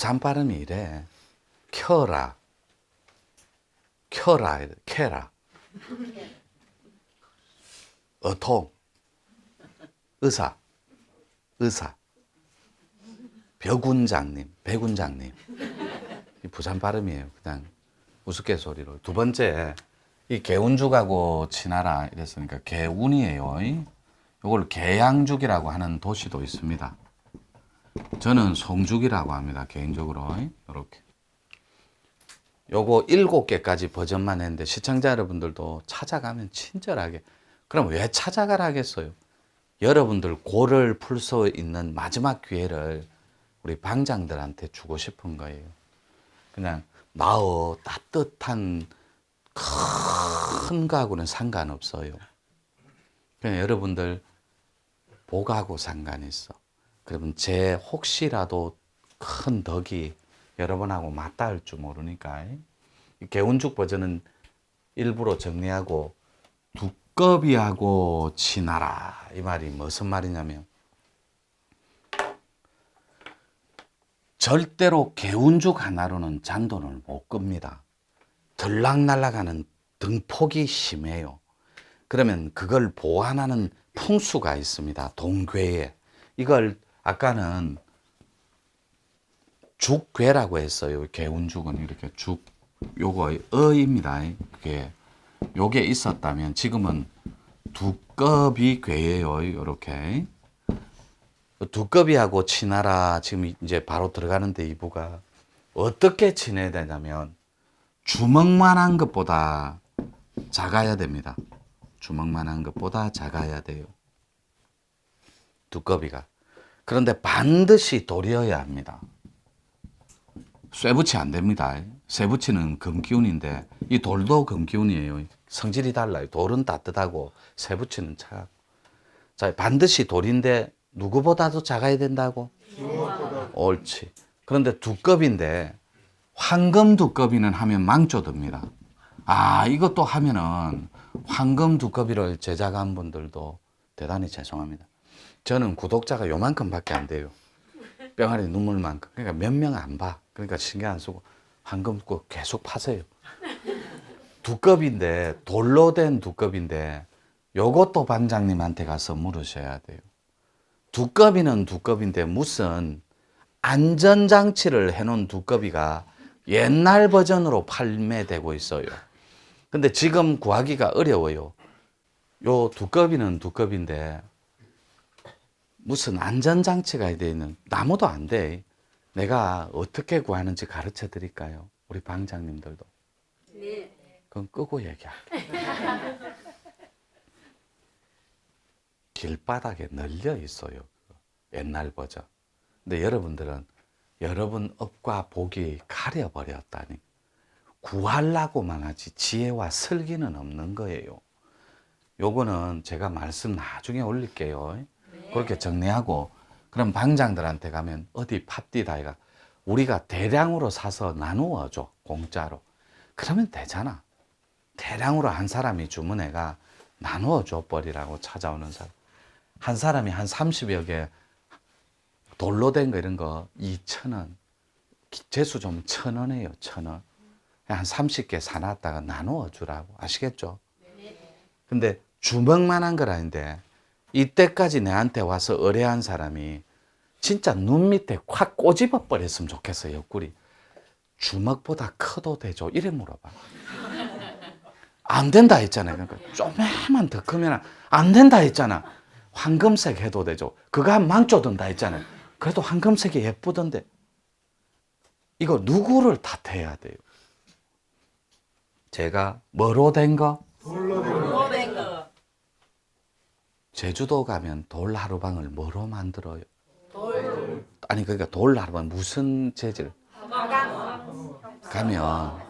부산 발음이 이래. 켜라. 켜라. 캐라. 어통. 의사. 의사. 벼군장님. 배군장님. 이 부산 발음이에요. 그냥 우스갯소리로. 두 번째, 이 개운죽하고 친하라 이랬으니까 개운이에요. 이걸 개양죽이라고 하는 도시도 있습니다. 저는 송죽이라고 합니다. 개인적으로. 이렇게. 요거 일곱 개까지 버전만 했는데 시청자 여러분들도 찾아가면 친절하게. 그럼 왜 찾아가라 하겠어요? 여러분들 고를 풀 수 있는 마지막 기회를 우리 방장들한테 주고 싶은 거예요. 그냥 나어 따뜻한 큰 거하고는 상관없어요. 그냥 여러분들 복하고 상관 있어. 그러면 제 혹시라도 큰 덕이 여러분하고 맞닿을 줄 모르니까 이 개운죽 버전은 일부러 정리하고 두꺼비하고 친하라 이 말이 무슨 말이냐면 절대로 개운죽 하나로는 잔돈을 못 끕니다. 들락날락하는 등폭이 심해요. 그러면 그걸 보완하는 풍수가 있습니다. 동괴에. 이걸 아까는 죽괴라고 했어요. 개운죽은 이렇게 죽 요거 어입니다. 그게 요게 있었다면 지금은 두꺼비 괴예요. 이렇게 두꺼비하고 친하라 지금 이제 바로 들어가는데 이부가 어떻게 지내야 되냐면 주먹만한 것보다 작아야 됩니다. 주먹만한 것보다 작아야 돼요. 두꺼비가. 그런데 반드시 돌이어야 합니다. 쇠붙이 안 됩니다. 쇠붙이는 금기운인데 이 돌도 금기운이에요. 성질이 달라요. 돌은 따뜻하고 쇠붙이는 차갑고. 자, 반드시 돌인데 누구보다도 작아야 된다고? 옳지. 그런데 두꺼비인데 황금 두꺼비는 하면 망조듭니다. 아, 이것도 하면은 황금 두꺼비를 제작한 분들도 대단히 죄송합니다. 저는 구독자가 요만큼밖에 안 돼요. 뿅아리 눈물만큼. 그러니까 몇 명 안 봐. 그러니까 신경 안 쓰고 황금 두꺼 계속 파세요. 두꺼비인데 돌로 된 두꺼비인데 요것도 반장님한테 가서 물으셔야 돼요. 두꺼비는 두꺼비인데 무슨 안전장치를 해놓은 두꺼비가 옛날 버전으로 판매되고 있어요. 근데 지금 구하기가 어려워요. 요 두꺼비는 두꺼비인데 무슨 안전장치가 되어 있는 나무도 안 돼. 내가 어떻게 구하는지 가르쳐 드릴까요? 우리 방장님들도. 네. 그건 끄고 얘기할게. 길바닥에 널려 있어요. 옛날 버전. 근데 여러분들은 여러분 업과 복이 가려버렸다니. 구하려고만 하지 지혜와 설기는 없는 거예요. 요거는 제가 말씀 나중에 올릴게요. 그렇게 정리하고 그럼 방장들한테 가면 어디 팝디다 이가. 우리가 대량으로 사서 나누어 줘 공짜로. 그러면 되잖아. 대량으로 한 사람이 주문해가 나누어 줘 버리라고 찾아오는 사람. 한 사람이 한 30여 개 돌로 된 거 이런 거 2천 원. 재수 좀 천 원이에요 천원. 한 30개 사놨다가 나누어 주라고. 아시겠죠? 근데 주먹만한 거라는데 이때까지 내한테 와서 의뢰한 사람이 진짜 눈 밑에 확 꼬집어 버렸으면 좋겠어요, 옆구리. 주먹보다 커도 되죠? 이래 물어봐. 안 된다 했잖아요. 그러니까 조금만 더 크면 안 된다 했잖아. 황금색 해도 되죠. 그거 한 망조 든다 했잖아요. 그래도 황금색이 예쁘던데. 이거 누구를 탓해야 돼요? 제가 뭐로 된 거? 뭐된 거? 제주도 가면 돌 하루방을 뭐로 만들어요? 돌. 아니 그러니까 돌 하루방 무슨 재질? 화강. 가면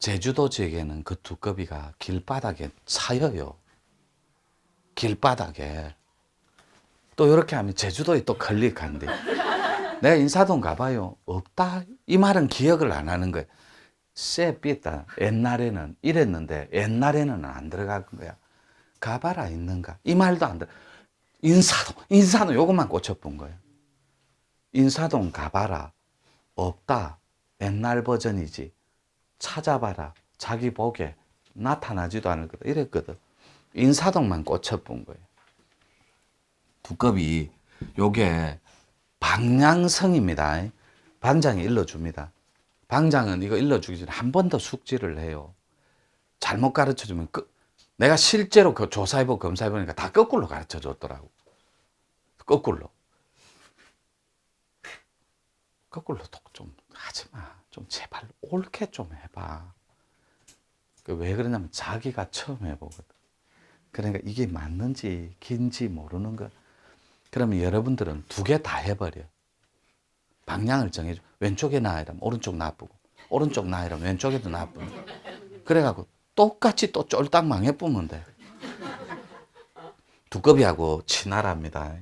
제주도 지역에는 그 두꺼비가 길바닥에 사여요. 길바닥에. 또 이렇게 하면 제주도에 또 클릭한대. 내가 인사동 가봐요. 없다. 이 말은 기억을 안 하는 거예요. 쎄 삐다. 옛날에는 이랬는데 옛날에는 안 들어간 거야. 가봐라 있는가? 이 말도 안 들어. 인사동, 인사동 요것만 꽂혀본 거예요. 인사동 가봐라. 없다. 옛날 버전이지. 찾아봐라. 자기 보게 나타나지도 않을 거다. 이랬거든. 인사동만 꽂혀본 거예요. 두껍이 요게 방향성입니다. 반장이 일러줍니다. 방장은 이거 일러주기 전에 한 번 더 숙지를 해요. 잘못 가르쳐 주면 끄, 내가 실제로 그 조사해보고 검사해보니까 다 거꾸로 가르쳐 줬더라고. 거꾸로. 거꾸로 좀 하지 마. 좀 제발 옳게 좀 해봐. 그왜 그러냐면 자기가 처음 해보거든. 그러니까 이게 맞는지 긴지 모르는 거. 그러면 여러분들은 두 개 다 해버려. 방향을 정해줘. 왼쪽에 나이라면 오른쪽 나쁘고, 오른쪽 나이라면 왼쪽에도 나쁘고. 그래갖고 똑같이 또 쫄딱 망해보면 돼. 두꺼비하고 친하랍니다.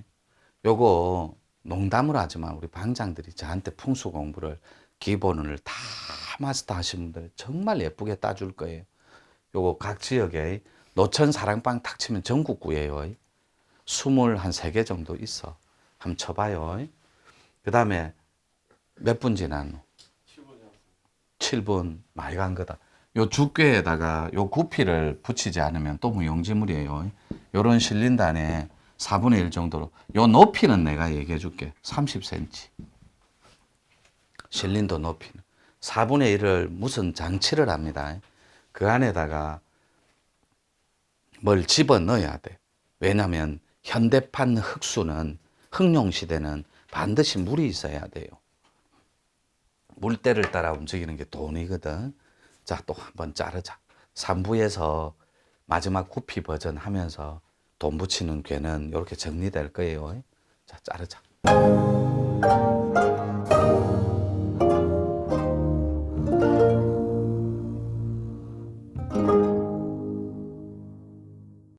요거 농담으로 하지만 우리 방장들이 저한테 풍수 공부를 기본을 다 마스터 하신 분들 정말 예쁘게 따줄 거예요. 요거 각 지역에 노천 사랑방 탁 치면 전국구예요. 스물 한 세 개 정도 있어. 한번 쳐봐요. 그 다음에 몇 분 지났노? 7분 많이 간 거다. 요 주꾀에다가 요 구피를 붙이지 않으면 또 무용지물이에요. 요런 실린단에 4분의 1 정도로. 요 높이는 내가 얘기해 줄게. 30cm. 실린도 높이는. 4분의 1을 무슨 장치를 합니다. 그 안에다가 뭘 집어 넣어야 돼. 왜냐면 현대판 흙수는 흑룡 시대는 반드시 물이 있어야 돼요. 물때를 따라 움직이는 게 돈이거든. 자, 또 한 번 자르자. 3부에서 마지막 구피 버전 하면서 돈 붙이는 괴는 이렇게 정리될 거예요. 자, 자르자.